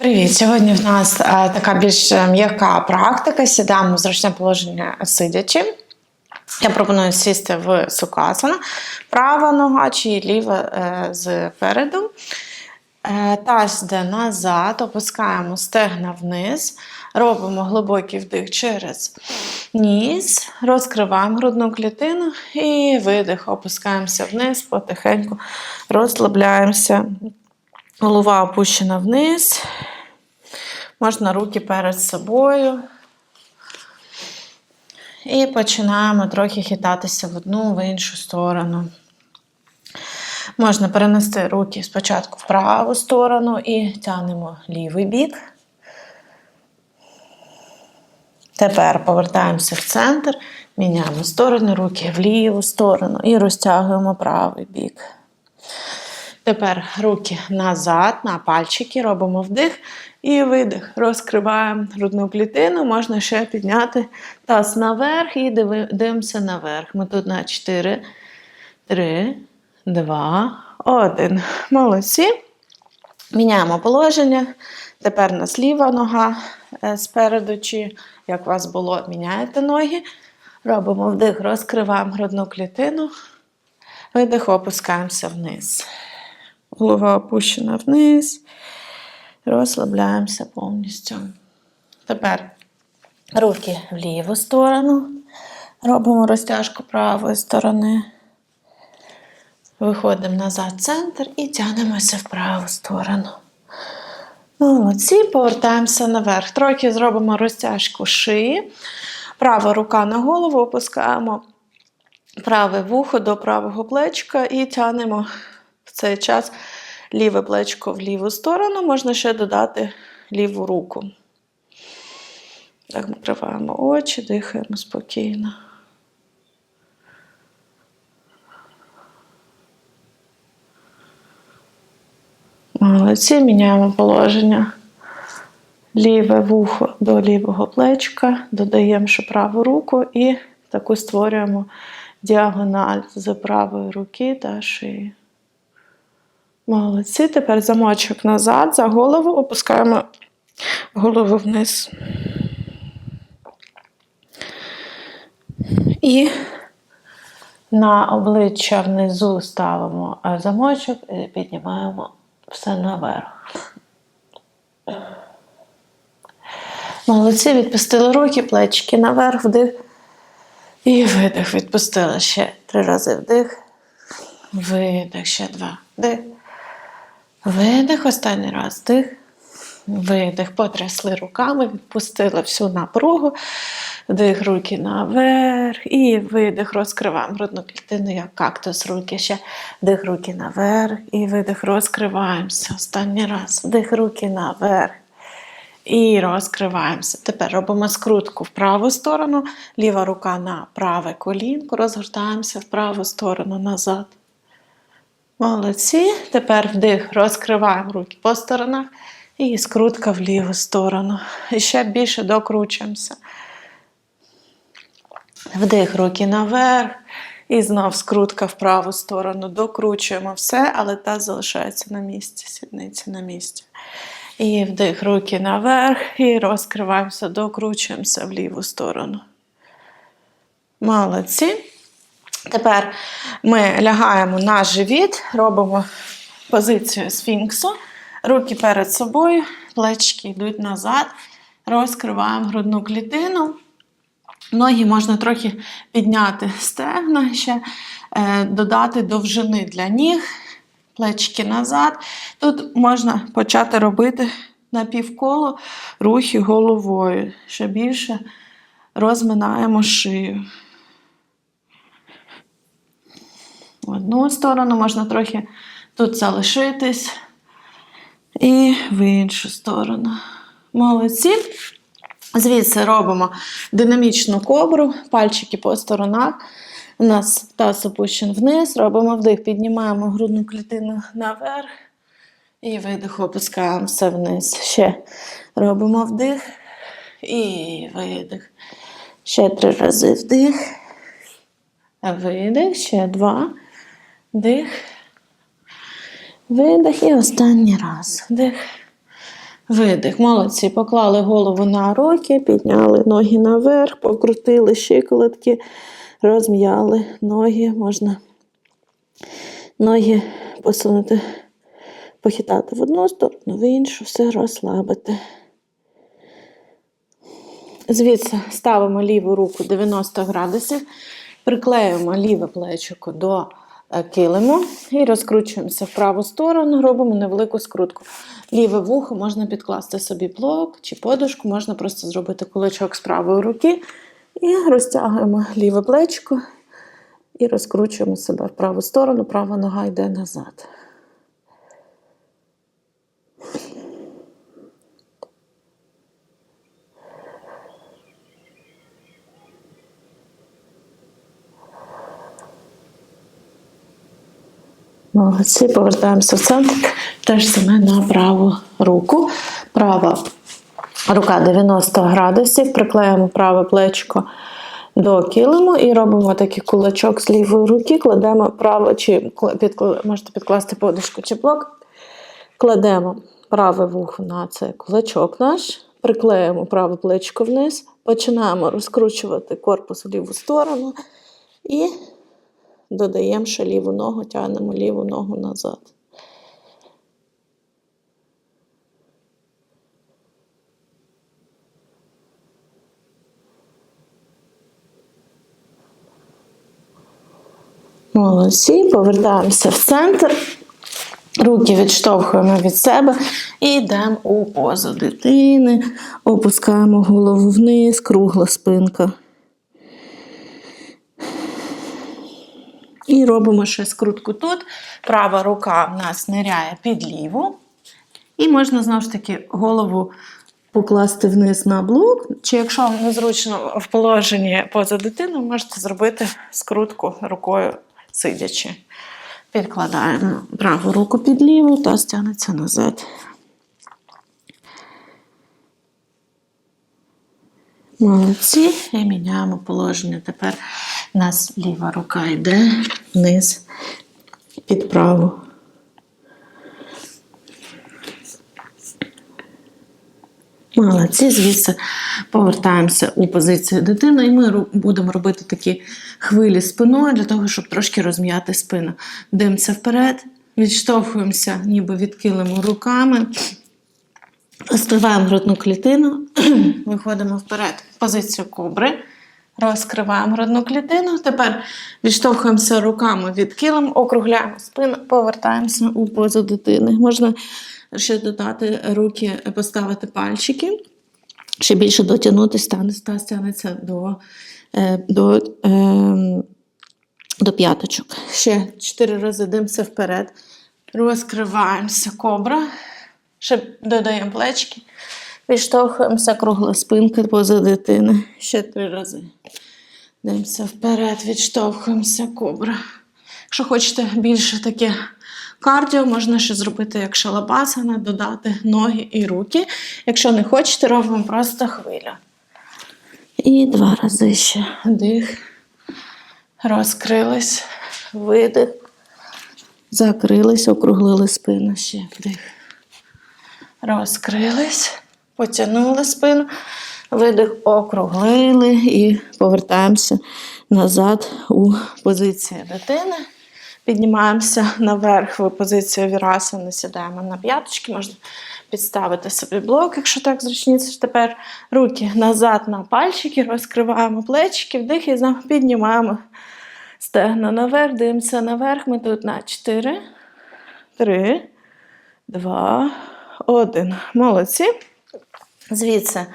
Привіт! Сьогодні в нас е, така більш е, м'яка практика. Сідаємо в зручне положення сидячи. Я пропоную сісти в сукасана. Права нога чи ліва е, зпереду. Е, Таз йде назад, опускаємо стегна вниз, робимо глибокий вдих через ніс, розкриваємо грудну клітину і видих, опускаємося вниз, потихеньку розслабляємося. Голова опущена вниз. Можна руки перед собою. І починаємо трохи хитатися в одну, в іншу сторону. Можна перенести руки спочатку в праву сторону і тягнемо лівий бік. Тепер повертаємося в центр, міняємо сторони руки в ліву сторону і розтягуємо правий бік. Тепер руки назад, на пальчики, робимо вдих і видих. Розкриваємо грудну клітину, можна ще підняти таз наверх і дивимося наверх. Ми тут на 4, 3, 2, 1. Молодці. Міняємо положення. Тепер нас ліва нога е, спереду, чи як у вас було, міняєте ноги. Робимо вдих, розкриваємо грудну клітину. Видих, опускаємося вниз. Голова опущена вниз. Розслабляємося повністю. Тепер руки в ліву сторону. Робимо розтяжку правої сторони. Виходимо назад в центр і тягнемося в праву сторону. Молодці, повертаємося наверх. Трохи зробимо розтяжку шиї. Права рука на голову, опускаємо праве вухо до правого плечка і тягнемо в цей час ліве плечко в ліву сторону. Можна ще додати ліву руку. Так, накриваємо очі, дихаємо спокійно. Молодці, міняємо положення. Ліве вухо до лівого плечка, додаємо ще праву руку і таку створюємо діагональ з правої руки та шиї. Молодці. Тепер замочок назад, за голову, опускаємо голову вниз. І на обличчя внизу ставимо замочок і піднімаємо все наверх. Молодці, відпустили руки, плечики наверх, вдих. І видих. Відпустили ще три рази вдих. Видих, ще два. Вдих. Видих, останній раз вдих. Видих. Потрясли руками, відпустили всю напругу. Вдих, руки наверх. І видих, розкриваємо грудну клітину, як кактус, руки ще. Вдих, руки наверх. І видих, розкриваємося. Останній раз. Вдих, руки наверх. І розкриваємося. Тепер робимо скрутку в праву сторону, ліва рука на праве колінко, розгортаємося в праву сторону назад. Молодці. Тепер вдих, розкриваємо руки по сторонах і скрутка в ліву сторону. І ще більше докручуємося. Вдих, руки наверх. І знов скрутка в праву сторону. Докручуємо все, але таз залишається на місці, сідниці на місці. І вдих, руки наверх, і розкриваємося, докручуємося в ліву сторону. Молодці. Тепер ми лягаємо на живіт, робимо позицію сфінксу. Руки перед собою, плечки йдуть назад, розкриваємо грудну клітину. Ноги можна трохи підняти стегна, ще е, додати довжини для ніг, плечки назад. Тут можна почати робити напівколо рухи головою. Ще більше розминаємо шию. В одну сторону можна трохи тут залишитись. І в іншу сторону. Молодці. Звідси робимо динамічну кобру, пальчики по сторонах. У нас таз опущен вниз, робимо вдих, піднімаємо грудну клітину наверх. І видих, опускаємося вниз. Ще робимо вдих і видих. Ще три рази вдих. Видих, ще два. Вдих. Видих і останній раз. Вдих. Видих. Молодці. Поклали голову на руки, підняли ноги наверх, покрутили щиколотки, розм'яли ноги. Можна ноги посунути, похитати в одну сторону, в іншу, все розслабити. Звідси ставимо ліву руку 90 градусів, приклеюємо ліве плечико до е, килиму і розкручуємося в праву сторону, робимо невелику скрутку. Ліве вухо можна підкласти собі блок чи подушку, можна просто зробити кулачок з правої руки і розтягуємо ліве плечко і розкручуємо себе в праву сторону, права нога йде назад. Молодці, повертаємося в центр. Те ж саме на праву руку. Права рука 90 градусів. Приклеїмо праве плечко до килиму і робимо такий кулачок з лівої руки. Кладемо право, чи можете підкласти подушку чи блок. Кладемо праве вухо на цей кулачок наш, приклеїмо праве плечко вниз, починаємо розкручувати корпус в ліву сторону і додаємо ще ліву ногу, тягнемо ліву ногу назад. Молодці, повертаємося в центр. Руки відштовхуємо від себе і йдемо у позу дитини. Опускаємо голову вниз, кругла спинка. І робимо ще скрутку тут. Права рука в нас ниряє під ліву. І можна знову ж таки голову покласти вниз на блок. Чи якщо вам незручно в положенні поза дитиною, можете зробити скрутку рукою сидячи. Підкладаємо праву руку під ліву та стягнеться назад. Молодці. І міняємо положення. Тепер у нас ліва рука йде вниз під праву. Молодці, звідси повертаємося у позицію дитини, і ми будемо робити такі хвилі спиною для того, щоб трошки розм'яти спину. Дивимося вперед, відштовхуємося, ніби відкилимо руками, розкриваємо грудну клітину, виходимо вперед в позицію кобри. Розкриваємо грудну клітину. Тепер відштовхуємося руками від килим, округляємо спину, повертаємося у позу дитини. Можна ще додати руки, поставити пальчики, ще більше дотягнутися, стане, ста- стягнеться до, е, до, е, до п'яточок. Ще чотири рази димося вперед. Розкриваємося кобра. Ще додаємо плечки. Відштовхуємося кругла спинка поза дитини. Ще три рази. Дивимося вперед, відштовхуємося кобра. Якщо хочете більше таке кардіо, можна ще зробити як шалабасана, додати ноги і руки. Якщо не хочете, робимо просто хвилю. І два рази ще дих. Розкрились, видих. Закрились, округлили спину ще вдих. Розкрились, потягнули спину, видих, округлили і повертаємося назад у позицію дитини. Піднімаємося наверх в позицію вірасани, сідаємо на п'яточки, можна підставити собі блок, якщо так зручніше. Тепер руки назад на пальчики, розкриваємо плечики, вдих і знову піднімаємо стегна наверх, дивимося наверх. Ми тут на 4, 3, 2, 1. Молодці. Звідси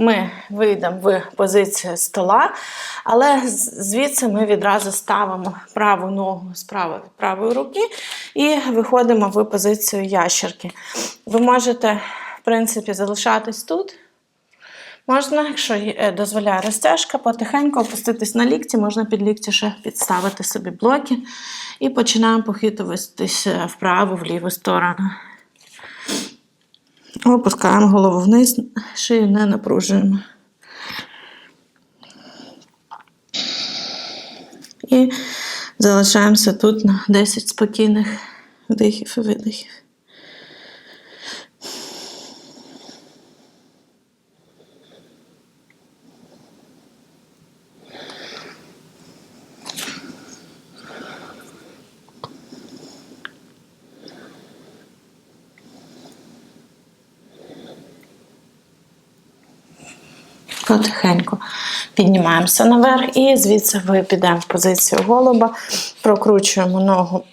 ми вийдемо в позицію стола, але звідси ми відразу ставимо праву ногу справа від правої руки і виходимо в позицію ящерки. Ви можете, в принципі, залишатись тут. Можна, якщо е, дозволяє розтяжка, потихеньку опуститись на лікті, можна під лікті ще підставити собі блоки і починаємо похитуватися вправо, в ліву сторону. Опускаємо голову вниз, шию не напружуємо. І залишаємося тут на 10 спокійних вдихів і видихів. Потихеньку піднімаємося наверх і звідси ви підемо в позицію голуба, прокручуємо ногу.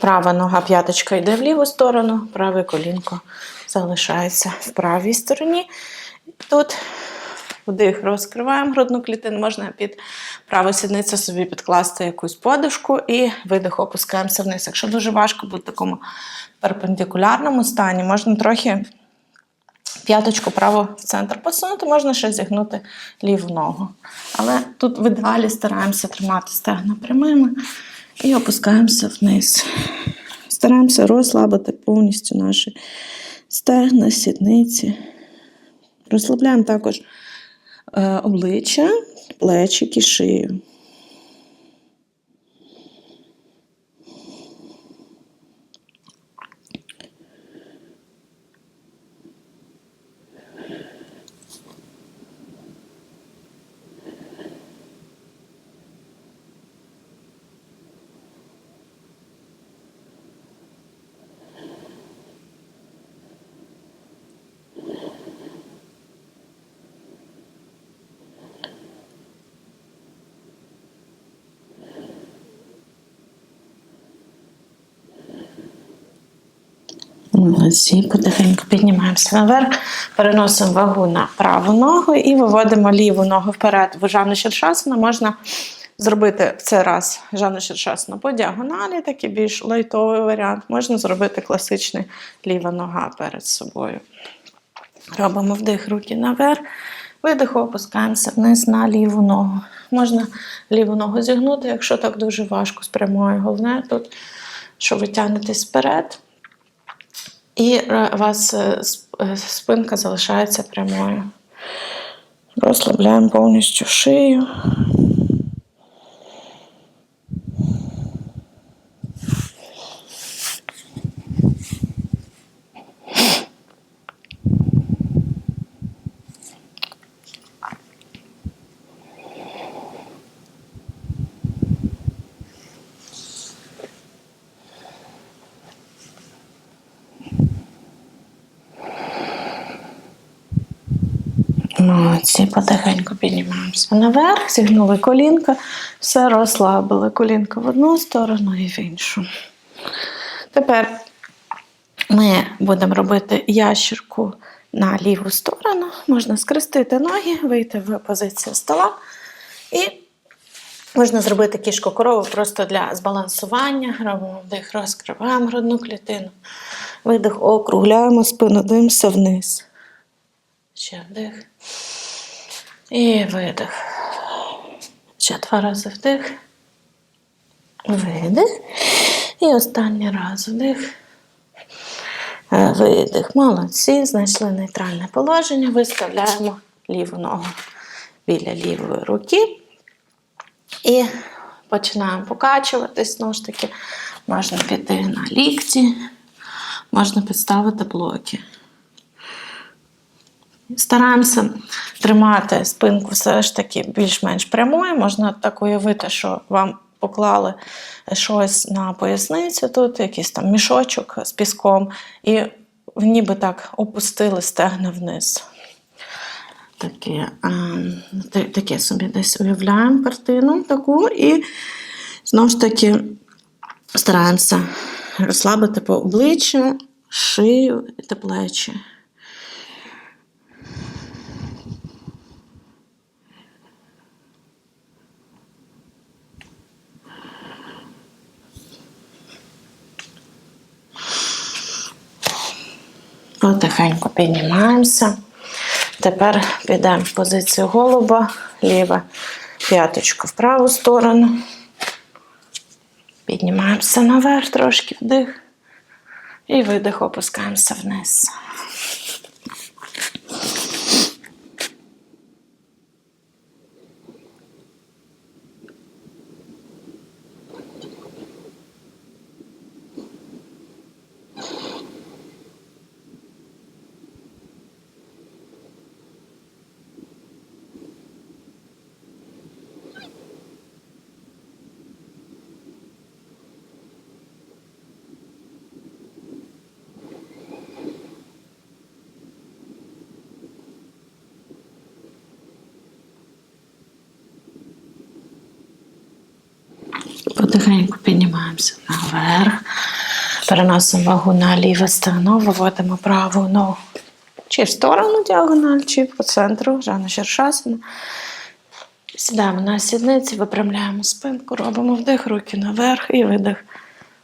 Права нога п'яточка йде в ліву сторону, праве колінко залишається в правій стороні. Тут вдих розкриваємо грудну клітину, можна під праву сідницю собі підкласти якусь подушку і видих опускаємося вниз. Якщо дуже важко бути в такому перпендикулярному стані, можна трохи п'яточку право в центр посунути, можна ще зігнути ліву ногу. Але тут в ідеалі стараємося тримати стегна прямими і опускаємося вниз. Стараємося розслабити повністю наші стегна, сідниці. Розслабляємо також е, обличчя, плечики, шию. Молодці, потихеньку піднімаємося наверх, переносимо вагу на праву ногу і виводимо ліву ногу вперед в Жанну Шершасана. Можна зробити в цей раз Жанну Шершасана по діагоналі, такий більш лайтовий варіант. Можна зробити класичний ліва нога перед собою. Робимо вдих руки наверх, видих, опускаємося вниз на ліву ногу. Можна ліву ногу зігнути, якщо так дуже важко з прямою. Головне тут, що ви тягнетесь вперед. І е, вас е, е, спинка залишається прямою. Розслабляємо повністю шию. Молодці, потихеньку піднімаємося наверх, зігнули колінка, все розслабили. Колінка в одну сторону і в іншу. Тепер ми будемо робити ящірку на ліву сторону. Можна скрестити ноги, вийти в позицію стола. І можна зробити кішку корову просто для збалансування. Робимо вдих, розкриваємо грудну клітину. Видих, округляємо спину, дивимося вниз. Ще вдих. І видих. Ще два рази вдих. Видих. І останній раз вдих. Е, Видих. Молодці. Знайшли нейтральне положення. Виставляємо ліву ногу біля лівої руки. І починаємо покачуватись. Знову ж таки, можна піти на лікті, можна підставити блоки. Стараємося тримати спинку все ж таки більш-менш прямою. Можна так уявити, що вам поклали щось на поясницю, тут якийсь там мішочок з піском, і ніби так опустили стегна вниз. Таке, та- таке собі десь уявляємо картину таку, і знову ж таки стараємося розслабити по обличчя, шию та плечі. Потихеньку піднімаємося. Тепер підемо в позицію голуба, ліва п'яточка в праву сторону. Піднімаємося наверх, трошки вдих. І видих, опускаємося вниз. Потихеньку піднімаємося наверх. Переносимо вагу на ліве стегно, виводимо праву ногу. Чи в сторону діагональ, чи по центру, Жана Шершасана. Сідаємо на сідниці, випрямляємо спинку, робимо вдих, руки наверх і видих.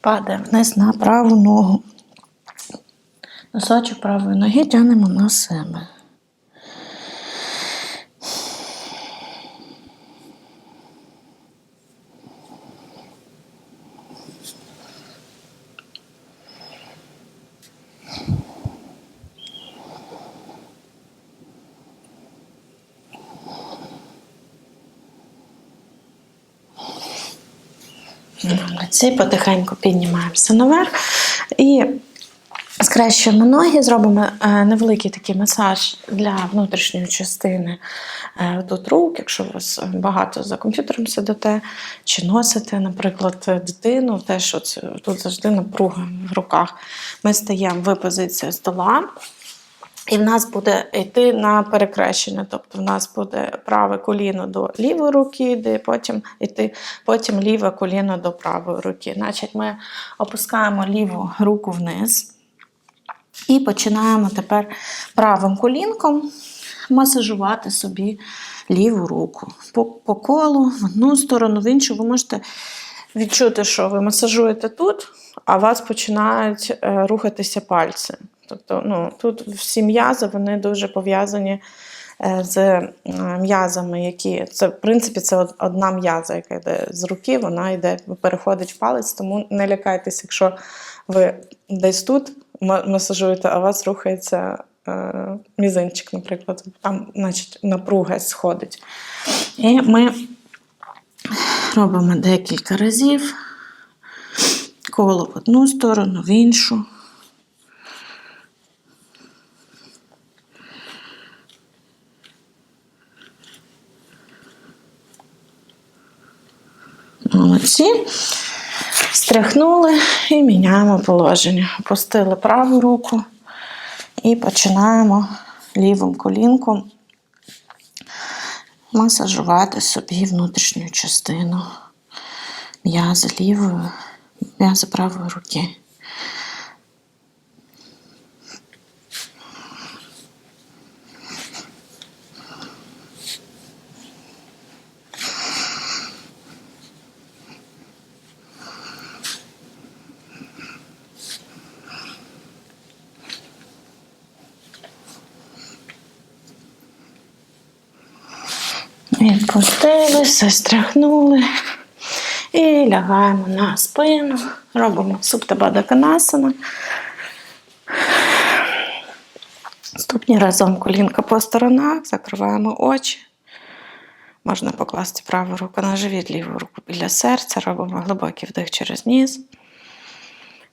Падаємо вниз на праву ногу. Носочок правої ноги тягнемо на себе. Молодці, потихеньку піднімаємося наверх і скрещуємо ноги, зробимо е, невеликий такий масаж для внутрішньої частини е, тут рук, якщо у вас багато за комп'ютером сидите, чи носите, наприклад, дитину, теж оце, тут завжди напруга в руках. Ми стаємо в позицію стола. І в нас буде йти на перекрещення, тобто в нас буде праве коліно до лівої руки, йде, потім йти, потім ліве коліно до правої руки. Значить, ми опускаємо ліву руку вниз і починаємо тепер правим колінком масажувати собі ліву руку. По, по колу, в одну сторону, в іншу. Ви можете відчути, що ви масажуєте тут, а у вас починають е, рухатися пальці. Тобто, ну, тут всі м'язи вони дуже пов'язані е, з е, м'язами, які це, в принципі, це одна м'яза, яка йде з руки, вона йде, переходить в палець, тому не лякайтеся, якщо ви десь тут масажуєте, а у вас рухається е, мізинчик, наприклад, там, значить, напруга сходить. І ми робимо декілька разів. Коло в одну сторону, в іншу. Молодці. Стряхнули і міняємо положення. Опустили праву руку і починаємо лівим колінком масажувати собі внутрішню частину м'язи лівої, м'язи правої руки. Відпустили, застряхнули. І лягаємо на спину. Робимо суптабада канасана. Ступні разом колінка по сторонах, закриваємо очі. Можна покласти праву руку на живіт, ліву руку біля серця. Робимо глибокий вдих через ніс.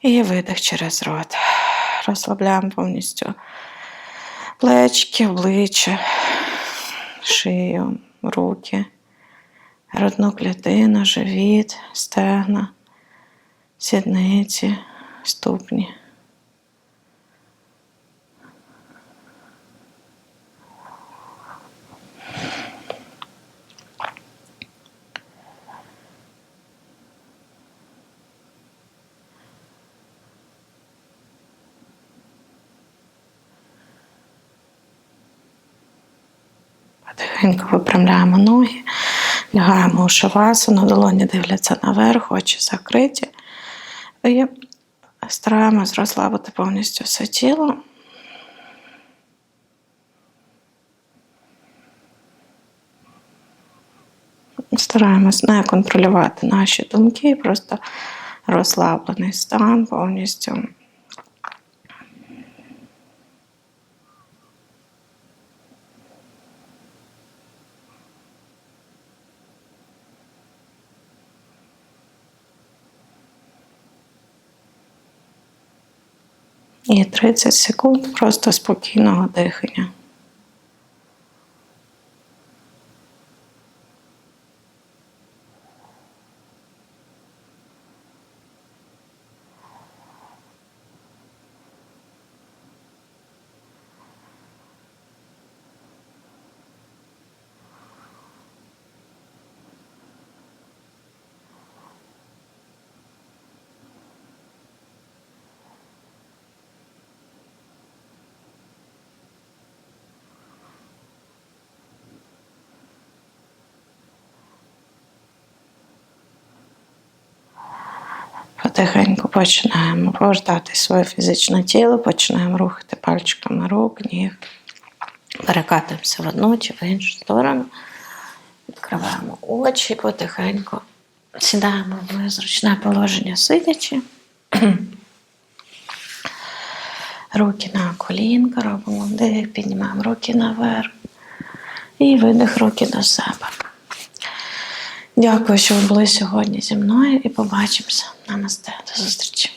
І видих через рот. Розслабляємо повністю плечки, обличчя, шию, руки, грудну клітину, живіт, стегна, сідниці, ступні. Тихенько випрямляємо ноги, лягаємо у шавасану, долоні дивляться наверх, очі закриті. І стараємось розслабити повністю все тіло. Стараємось не контролювати наші думки, просто розслаблений стан повністю. І 30 секунд просто спокійного дихання. Потихеньку починаємо повертати своє фізичне тіло, починаємо рухати пальчиками рук, ніг. Перекатуємося в одну чи в іншу сторону. Відкриваємо очі потихеньку. Сідаємо в зручне положення сидячи. Руки на колінка, робимо вдих, піднімаємо руки наверх. І видих руки до себе. Дякую, що ви були сьогодні зі мною і побачимося. Намасте. До зустрічі.